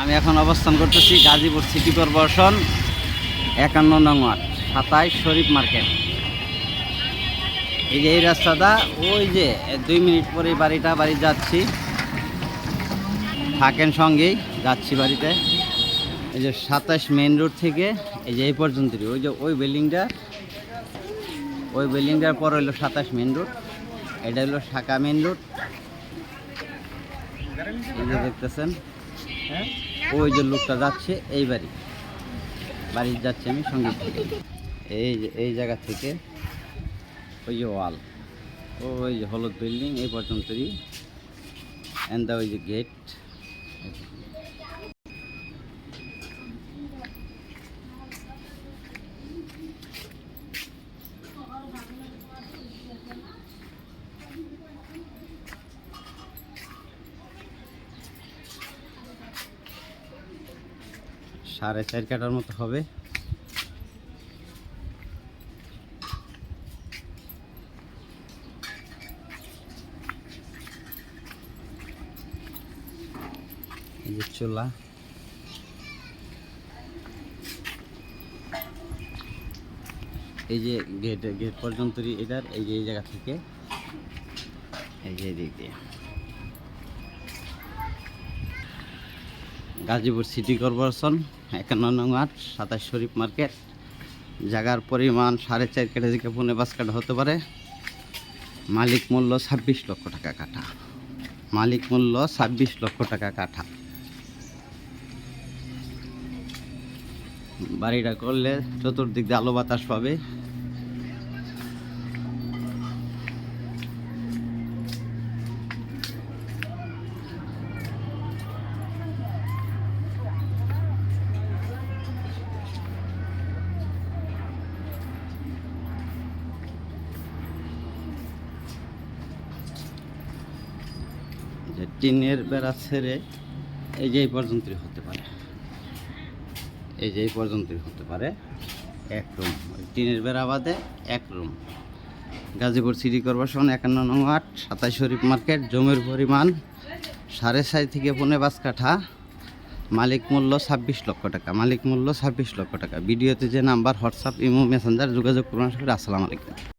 আমি এখন অবস্থান করতেছি গাজীপুর সিটি কর্পোরেশন, একান্ন নং ওয়ার্ড, সাতাইশ শরীফ মার্কেট। এই যে এই রাস্তাটা, ওই যে দুই মিনিট পরে বাড়িটা, বাড়ি যাচ্ছি। থাকেন সঙ্গেই, যাচ্ছি বাড়িতে। এই যে সাতাশ মেন রোড থেকে, এই যে এই পর্যন্ত ওই যে ওই বিল্ডিংটা, ওই বিল্ডিংটার পর হইল সাতাশ মেন রোড। এটা হলো শাখা মেন রোড। দেখতেছেন। ওই যে লোকটা যাচ্ছে, এই বাড়ি। বাড়ি যাচ্ছে আমি সঙ্গে থেকে। এই এই জায়গা থেকে ওই যে ওয়াল। ওই যে হলুদ বিল্ডিং, এই পর্যন্তই। অ্যান্ড ওই যে গেট সাড়ে চার কাটার মতো হবে। চুলা। এই যে গেট গেট পর্যন্তই এটার, এই যে এই জায়গা থেকে। এই যে এদিক দিয়ে। Gazipur city corporation. একান্ন নং সাতাশ শরীফ মার্কেট। জায়গার পরিমাণ সাড়ে চার কেটে থেকে পুনে পাঁচ কাটা হতে পারে। মালিক মূল্য ছাব্বিশ লক্ষ টাকা কাঠা। মালিক মূল্য ছাব্বিশ লক্ষ টাকা কাঠা। বাড়িটা করলে চতুর্দিক দিয়ে আলো বাতাস পাবে। যে টিনের বেড়া ছেড়ে এই যে এই পর্যন্তই হতে পারে। এই যে এই পর্যন্তই হতে পারে এক রুম। টিনের বেড়া বাদে এক রুম। গাজীপুর সিটি কর্পোরেশন একান্ন নং আট সাতাশ শরীফ মার্কেট, জমির পরিমাণ সাড়ে ছয় থেকে পৌনে পাঁচ কাঠা। মালিক মূল্য ছাব্বিশ লক্ষ টাকা। মালিক মূল্য ছাব্বিশ লক্ষ টাকা। ভিডিওতে যে নাম্বার, হোয়াটসঅ্যাপ, ইমো, মেসেঞ্জার যোগাযোগ করুন আসসালামু আলাইকুম।